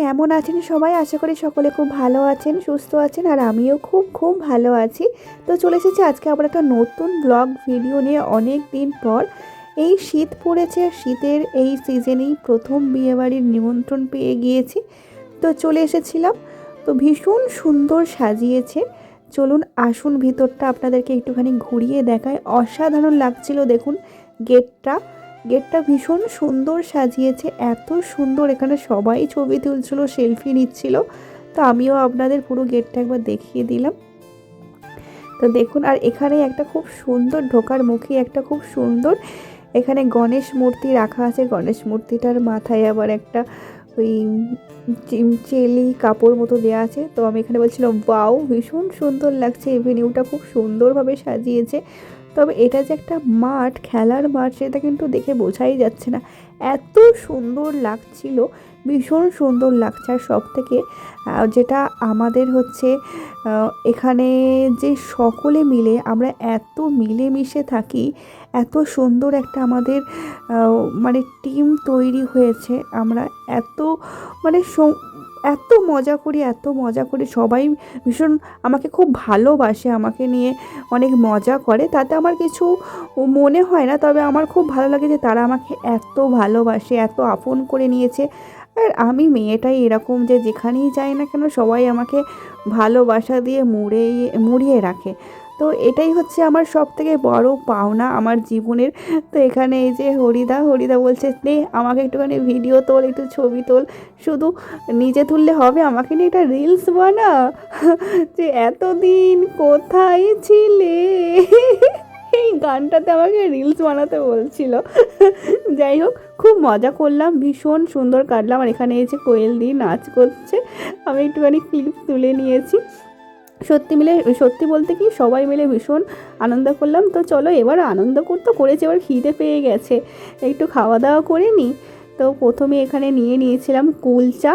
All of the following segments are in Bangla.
কেমন আছেন সবাই? আশা করি সকলে খুব ভালো আছেন, সুস্থ আছেন, আর আমিও খুব খুব ভালো আছি। তো চলে এসেছি আজকে আবার একটা নতুন ব্লগ ভিডিও নিয়ে অনেক দিন পর। এই শীত পড়েছে, শীতের এই সিজনেই প্রথম বিয়েবাড়ির নিমন্ত্রণ পেয়ে গিয়েছি। তো চলে এসেছিলাম, তো ভীষণ সুন্দর সাজিয়েছে। চলুন, আসুন ভিতরটা আপনাদেরকে একটুখানি ঘুরিয়ে দেখায় অসাধারণ লাগছিল দেখুন গেটটা। গেটটা ভীষণ সুন্দর সাজিয়েছে, এত সুন্দর। এখানে সবাই ছবি তুলছিল, সেলফি নিচ্ছিল। তো আমিও আপনাদের পুরো গেটটা একবার দেখিয়ে দিলাম। তো দেখুন, আর এখানে একটা খুব সুন্দর ঢোকার মুখে, একটা খুব সুন্দর এখানে গণেশ মূর্তি রাখা আছে। গণেশ মূর্তিটার মাথায় আবার একটা ওই চেলি কাপড় মতো দেওয়া আছে। তো আমি এখানে বলছিলাম বাউ ভীষণ সুন্দর লাগছে। এভিনিউটা খুব সুন্দরভাবে সাজিয়েছে। তবে এটা যে একটা মাঠ, খেলার মাঠ, সেটা কিন্তু দেখে বোঝাই যাচ্ছে না। এত সুন্দর লাগছিল, ভীষণ সুন্দর লাগছে। আর সব থেকে যেটা আমাদের হচ্ছে এখানে যে সকলে মিলে আমরা এত মিলেমিশে থাকি, এত সুন্দর একটা আমাদের মানে টিম তৈরি হয়েছে। আমরা এত মানে এত মজা করি, এত মজা করি। সবাই ভীষণ আমাকে খুব ভালোবাসে, আমাকে নিয়ে অনেক মজা করে। তাতে আমার কিছু মনে হয় না, তবে আমার খুব ভালো লাগে যে তারা আমাকে এত ভালোবাসে, এত আপন করে নিয়েছে। আর আমি মেয়েটাই এরকম যে যেখানেই যাই না কেন, সবাই আমাকে ভালোবাসা দিয়ে মুড়ে মুড়িয়ে রাখে। তো এটাই হচ্ছে আমার সব থেকে বড় পাওনা আমার জীবনের। তো এখানে এই যে হরিদা হরিদা বলছে, নে, আমাকে একটুখানি ভিডিও তোল, একটু ছবি তোল। শুধু নিজে তুললে হবে, আমাকে নিয়ে একটা রিলস বানা। যে এতদিন কোথায় ছিলে? এই গানটাতে আমাকে রিলস বানাতে বলছিল। যাই হোক, খুব মজা করলাম, ভীষণ সুন্দর কাটলাম। আর এখানে এই যে কোয়েল দিয়ে নাচ করছে, আমি একটুখানি ক্লিপ তুলে নিয়েছি। সত্যি মিলে, সত্যি বলতে কি সবাই মিলে ভীষণ আনন্দ করলাম। তো চলো এবার আনন্দ করতে করেছি, এবার খিদে পেয়ে গেছে। একটু খাওয়া দাওয়া করে নিই তো প্রথমে এখানে নিয়ে নিয়েছিলাম কুলচা।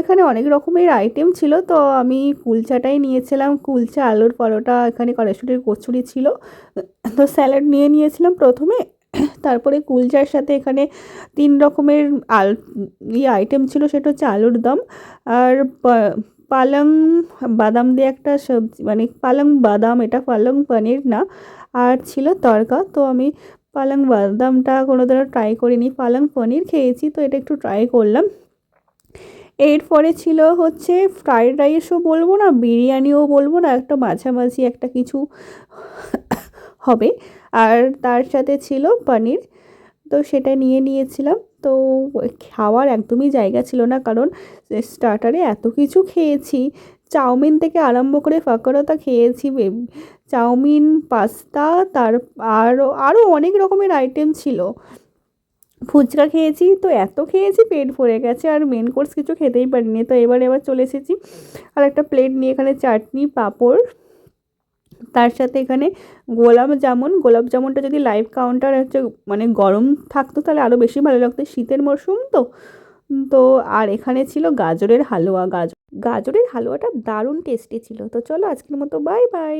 এখানে অনেক রকমের আইটেম ছিল, তো আমি কুলচাটাই নিয়েছিলাম। কুলচা, আলুর পরোটা, এখানে কড়াইশুটির কচুরি ছিল। তো স্যালাড নিয়ে নিয়েছিলাম প্রথমে। তারপরে কুলচার সাথে এখানে তিন রকমের আল আইটেম ছিল, সেটা হচ্ছে আলুর দম। আর পালং বাদাম দিয়ে একটা সবজি মানে পালং বাদাম, এটা পালং পনির না, আর ছিল তড়কা তো আমি পালং বাদামটা কোনো দিনও ট্রাই করিনি। পালং পনির খেয়েছি, তো এটা একটু ট্রাই করলাম। এরপরে ছিল হচ্ছে ফ্রাইড রাইসও বলব না বিরিয়ানিও বলব না, একটা মাঝামাঝি একটা কিছু হবে। আর তার সাথে ছিল পনির, তো সেটা নিয়ে নিয়েছিলাম। তো খাওয়ার একদমই জায়গা ছিল না, কারণ স্টার্টারে এত কিছু খেয়েছি। চাউমিন থেকে আরম্ভ করে ফাঁকরতা খেয়েছি চাউমিন, পাস্তা, তার আরও আরও অনেক রকমের আইটেম ছিল। ফুচকা খেয়েছি, তো এত খেয়েছি পেট ভরে গেছে, আর মেন কোর্স কিছু খেতেই পারিনি। তো এবার এবার চলে এসেছি। আর একটা প্লেট নিয়ে এখানে চাটনি, পাঁপড়। তার সাথে এখানে গোলাপ জামুন, গোলাপ জামুনটা যদি লাইভ কাউন্টার হচ্ছে মানে গরম থাকতো তাহলে আরও বেশি ভালো লাগতো। শীতের মরশুম তো। তো আর এখানে ছিল গাজরের হালুয়া। গাজর গাজরের হালুয়াটা দারুণ টেস্টি ছিল। তো চলো আজকের মতো বাই বাই